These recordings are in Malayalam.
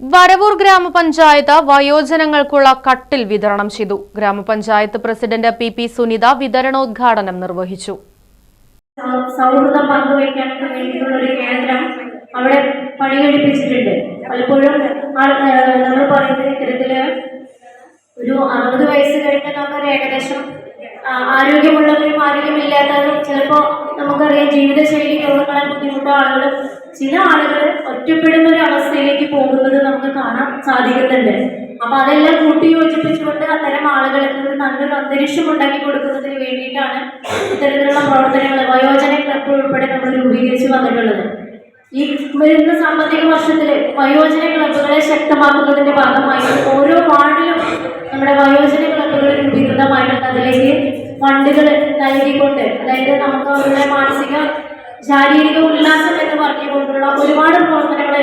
Varavoor ഗ്രാമപഞ്ചായത്ത് വയോജനങ്ങൾക്കുള്ള കട്ടിൽ വിതരണം ചെയ്തു. ഗ്രാമപഞ്ചായത്ത് പ്രസിഡന്റ് പി പി സുനിത വിതരണോദ്ഘാടനം നിർവഹിച്ചു. സൗഹൃദം പങ്കുവയ്ക്കാനൊക്കെ വേണ്ടിയിട്ടുള്ള ഒരു കേന്ദ്രം അവിടെ പണി കഴിപ്പിച്ചിട്ടുണ്ട് പലപ്പോഴും നമ്മൾ പറയുന്നത് ഇത്തരത്തിൽ ഒരു അറുപത് വയസ്സ് കഴിഞ്ഞ നമുക്കൊരു ഏകദേശം ആരോഗ്യമുള്ളവരും ആരോഗ്യമില്ലാത്തവരും ചിലപ്പോൾ നമുക്കറിയാം ജീവിതശൈലി രോഗങ്ങളാൽ ബുദ്ധിമുട്ടുള്ള ആളുകൾ ചില ആളുകൾ ഒറ്റപ്പെടുന്ന ഒരു കാണാൻ സാധിക്കുന്നുണ്ട്. അപ്പൊ അതെല്ലാം കൂട്ടി യോജിപ്പിച്ചുകൊണ്ട് അത്തരം നിന്ന് നല്ലൊരു അന്തരീക്ഷം ഉണ്ടാക്കി കൊടുക്കുന്നതിന് വേണ്ടിയിട്ടാണ് ഇത്തരത്തിലുള്ള പ്രവർത്തനങ്ങൾ വയോജന ക്ലബ് ഉൾപ്പെടെ നമ്മൾ രൂപീകരിച്ച് വന്നിട്ടുള്ളത്. ഈ വരുന്ന സാമ്പത്തിക വർഷത്തിൽ വയോജന ക്ലബ്ബുകളെ ശക്തമാക്കുന്നതിന്റെ ഭാഗമായി ഓരോ വാർഡിലും നമ്മുടെ വയോജന ക്ലബ്ബുകൾ രൂപീകൃതമായിട്ടുണ്ട് അതിലേക്ക് ഫണ്ടുകൾ നൽകിക്കൊണ്ട് അതായത് നമുക്ക് അവരുടെ മാനസിക ശാരീരിക ഉല്ലാസം എന്ന് പറഞ്ഞുകൊണ്ടുള്ള ഒരുപാട് പ്രവർത്തനങ്ങൾ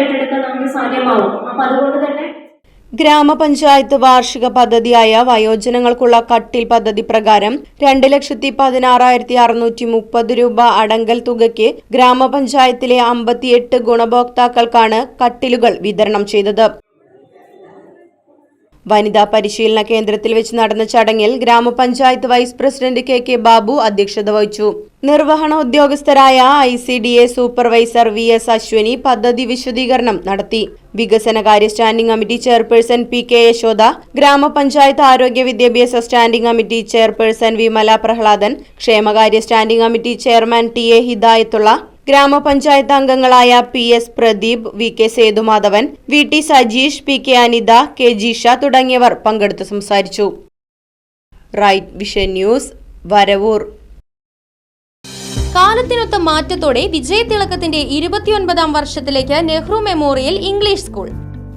ഗ്രാമപഞ്ചായത്ത് വാർഷിക പദ്ധതിയായ വയോജനങ്ങൾക്കുള്ള കട്ടിൽ പദ്ധതി പ്രകാരം രണ്ട് ലക്ഷത്തി പതിനാറായിരത്തി അറുന്നൂറ്റി മുപ്പത് രൂപ അടങ്കൽ തുകയ്ക്ക് ഗ്രാമപഞ്ചായത്തിലെ അമ്പത്തിയെട്ട് ഗുണഭോക്താക്കൾക്കാണ് കട്ടിലുകൾ വിതരണം ചെയ്തത്. വനിതാ പരിശീലന കേന്ദ്രത്തിൽ വെച്ച് നടന്ന ചടങ്ങിൽ ഗ്രാമപഞ്ചായത്ത് vice president K K Babu അധ്യക്ഷത വഹിച്ചു. നിർവഹണ ഉദ്യോഗസ്ഥരായ I C D A supervisor V S Ashwani പദ്ധതി വിശദീകരണം നടത്തി. വികസനകാര്യ standing committee chairperson P K Yashoda ഗ്രാമപഞ്ചായത്ത് ആരോഗ്യ വിദ്യാഭ്യാസ standing committee chairperson Vimala Prahladan ക്ഷേമകാര്യ standing committee chairman T A Hidayathulla ഗ്രാമപഞ്ചായത്ത് അംഗങ്ങളായ P S Pradeep V K Sethumadhavan V T Sajeesh P K Anitha K Jisha തുടങ്ങിയവർ പങ്കെടുത്ത് സംസാരിച്ചു. Right vision news Varavoor. കാലത്തിനൊത്ത മാറ്റത്തോടെ വിജയതിളക്കത്തിന്റെ ഇരുപത്തിയൊൻപതാം വർഷത്തിലേക്ക് നെഹ്റു മെമ്മോറിയൽ ഇംഗ്ലീഷ് സ്കൂൾ.